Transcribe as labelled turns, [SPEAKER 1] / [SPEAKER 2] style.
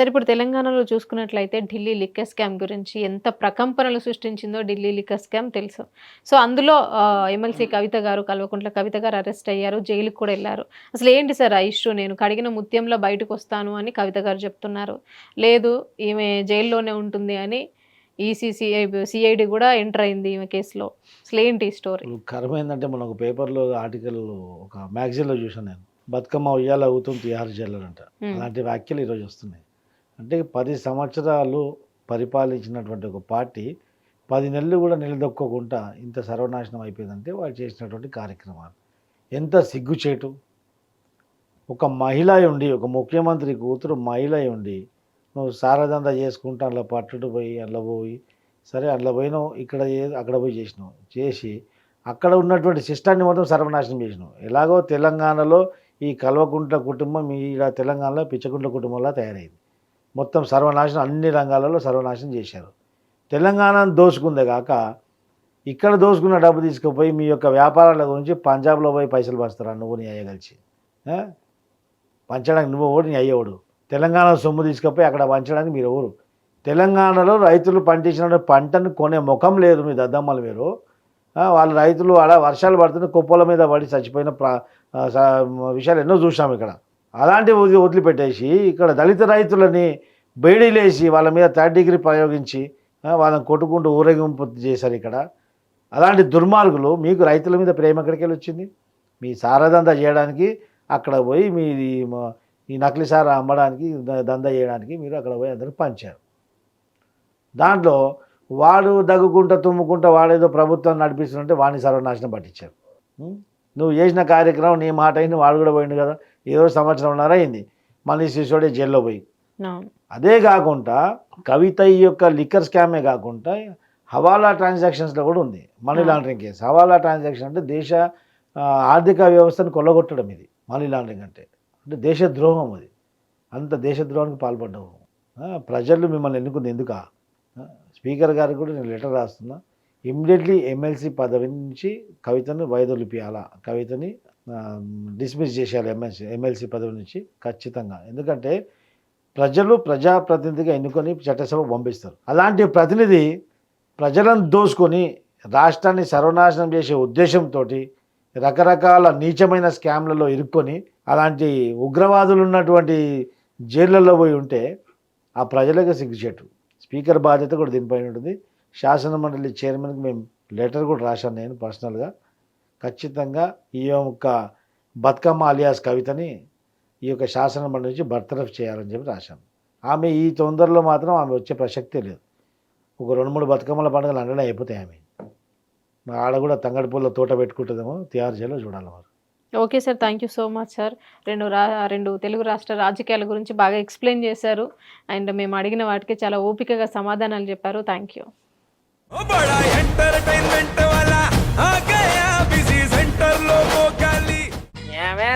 [SPEAKER 1] సరే ఇప్పుడు తెలంగాణలో చూసుకున్నట్లయితే ఢిల్లీ లిక్కర్ స్కామ్ గురించి ఎంత ప్రకంపనలు సృష్టించిందో ఢిల్లీ లిక్కర్ స్కామ్ తెలుసు. సో అందులో ఎమ్మెల్సీ కవిత గారు కల్వకుంట్ల కవిత గారు అరెస్ట్ అయ్యారు జైలుకి కూడా వెళ్ళారు. అసలు ఏంటి సార్ ఆ ఇష్యూ? నేను కడిగిన ముత్యంలో బయటకు వస్తాను అని కవిత గారు చెప్తున్నారు. లేదు ఈమె జైల్లోనే ఉంటుంది అని ఈసీసీఐ సిఐడి కూడా ఎంటర్ అయింది ఈమె కేసులో. అసలు ఏంటి స్టోరీ?
[SPEAKER 2] కర్మ ఏంటంటే మన ఒక పేపర్లో ఆర్టికల్ ఒక మ్యాగజైన్లో చూసాను నేను. బతుకమ్మ ఉయ్యాల అవుతుంది తిహార్ జైలర్
[SPEAKER 1] Hmm.
[SPEAKER 2] అలాంటి వ్యాఖ్యలు ఈరోజు వస్తున్నాయి. అంటే పది సంవత్సరాలు పరిపాలించినటువంటి ఒక పార్టీ పది నెలలు కూడా నిలదొక్కకుండా ఇంత సర్వనాశనం అయిపోయిందంటే వాళ్ళు చేసినటువంటి కార్యక్రమాలు. ఎంత సిగ్గుచేటు. ఒక మహిళ అయి ఉండి ఒక ముఖ్యమంత్రి కూతురు మహిళ అయి ఉండి నువ్వు సారదంతా చేసుకుంటా అందులో పట్టుడు పోయి అందులో పోయి సరే అందులో పోయినావు ఇక్కడ అక్కడ పోయి చేసినావు. చేసి అక్కడ ఉన్నటువంటి సిస్టాన్ని మొత్తం సర్వనాశనం చేసినావు. ఎలాగో తెలంగాణలో ఈ కల్వకుంట్ల కుటుంబం ఈడ తెలంగాణలో పిచ్చకుంట్ల కుటుంబంలా తయారైంది. మొత్తం సర్వనాశనం అన్ని రంగాలలో సర్వనాశనం చేశారు. తెలంగాణను దోసుకుందే కాక ఇక్కడ దోసుకున్న డబ్బు తీసుకుపోయి మీ యొక్క వ్యాపారాల గురించి పంజాబ్లో పోయి పైసలు పంచుతారా నువ్వు నీ అయ్య కలిసి? పంచడానికి నువ్వు ఓడి నీ అయ్యేవాడు తెలంగాణ సొమ్ము తీసుకుపోయి అక్కడ పంచడానికి మీరు ఎవరు? తెలంగాణలో రైతులు పండించిన పంటను కొనే ముఖం లేదు మీ దద్దమ్మలు మీరు. వాళ్ళ రైతులు అలా వర్షాలు పడుతున్న కుప్పల మీద పడి చచ్చిపోయిన ప్రా విషయాలు ఎన్నో చూసాం ఇక్కడ. అలాంటివి వదిలిపెట్టేసి ఇక్కడ దళిత రైతులని బేడీలేసి వాళ్ళ మీద థర్డ్ డిగ్రీ ప్రయోగించి వాళ్ళని కొట్టుకుంటూ ఊరేగింపు చేశారు ఇక్కడ. అలాంటి దుర్మార్గులు మీకు రైతుల మీద ప్రేమ ఎక్కడికి వెళ్ళి వచ్చింది మీ సారదందా చేయడానికి అక్కడ పోయి మీ ఈ నకిలీ సార అమ్మడానికి దందా చేయడానికి మీరు అక్కడ పోయి అందరూ పంచారు. దాంట్లో వాడు దగ్గుకుంటా తుమ్ముకుంటా వాడేదో ప్రభుత్వం నడిపిస్తుంటే వాడిని సర్వనాశనం పట్టించారు. నువ్వు చేసిన కార్యక్రమం నీ మాట అయింది వాడు కూడా పోయిండు కదా. ఏదో సంవత్సరంన్నర అయింది. మళ్ళీ శిశుడే జైల్లో పోయి. అదే కాకుండా కవిత యొక్క లిక్కర్ స్కామే కాకుండా హవాలా ట్రాన్సాక్షన్స్లో కూడా ఉంది. Money laundering case. హవాలా ట్రాన్సాక్షన్ అంటే దేశ ఆర్థిక వ్యవస్థను కొల్లగొట్టడం ఇది మనీ లాండరింగ్ అంటే. అంటే దేశద్రోహం అది. అంత దేశద్రోహానికి పాల్పడ్డావు. ఆ, ప్రజలు మిమ్మల్ని ఎన్నుకుంది ఎందుకా? స్పీకర్ గారికి కూడా నేను లెటర్ రాస్తున్నా. ఇమ్మీడియట్లీ ఎమ్మెల్సీ పదవి నుంచి కవితను వైదొలిపియాలా? కవితని డిస్మిస్ చేసేయాలి ఎమ్మెల్సీ ఎమ్మెల్సీ పదవి నుంచి ఖచ్చితంగా. ఎందుకంటే ప్రజలు ప్రజాప్రతినిధిగా ఎన్నుకొని చట్టసభ పంపిస్తారు. అలాంటి ప్రతినిధి ప్రజలను దోసుకొని రాష్ట్రాన్ని సర్వనాశనం చేసే ఉద్దేశంతో రకరకాల నీచమైన స్కామ్లలో ఇరుక్కొని అలాంటి ఉగ్రవాదులు ఉన్నటువంటి జైళ్ళల్లో పోయి ఉంటే ఆ ప్రజలకు సిగ్గుచేటు. స్పీకర్ బాధ్యత కూడా దీనిపైన ఉంటుంది. శాసన మండలి చైర్మన్కి మేము లెటర్ కూడా రాశాను నేను పర్సనల్గా. ఖచ్చితంగా ఈ యొక్క బతుకమ్మ అలియాస్ కవితని ఈ యొక్క శాసన మండలి నుంచి బర్తరఫ్ చేయాలని చెప్పి రాశాను. ఆమె ఈ తొందరలో మాత్రం ఆమె వచ్చే ప్రసక్తే లేదు. ఒక రెండు మూడు బతుకమ్మల పండుగలు అండనే అయిపోతాయి ఆమె. మా ఆడ కూడా తంగడి పూల తోట పెట్టుకుంటుందేమో తిహార్ జైల్లో చూడాలి మరి.
[SPEAKER 1] Okay sir thank you so much sir. రెండు రా రెండు తెలుగు రాష్ట్ర రాజకీయాల గురించి బాగా ఎక్స్ప్లెయిన్ చేశారు. అండ్ మేము అడిగిన వాటికి చాలా ఓపికగా సమాధానాలు చెప్పారు. Thank you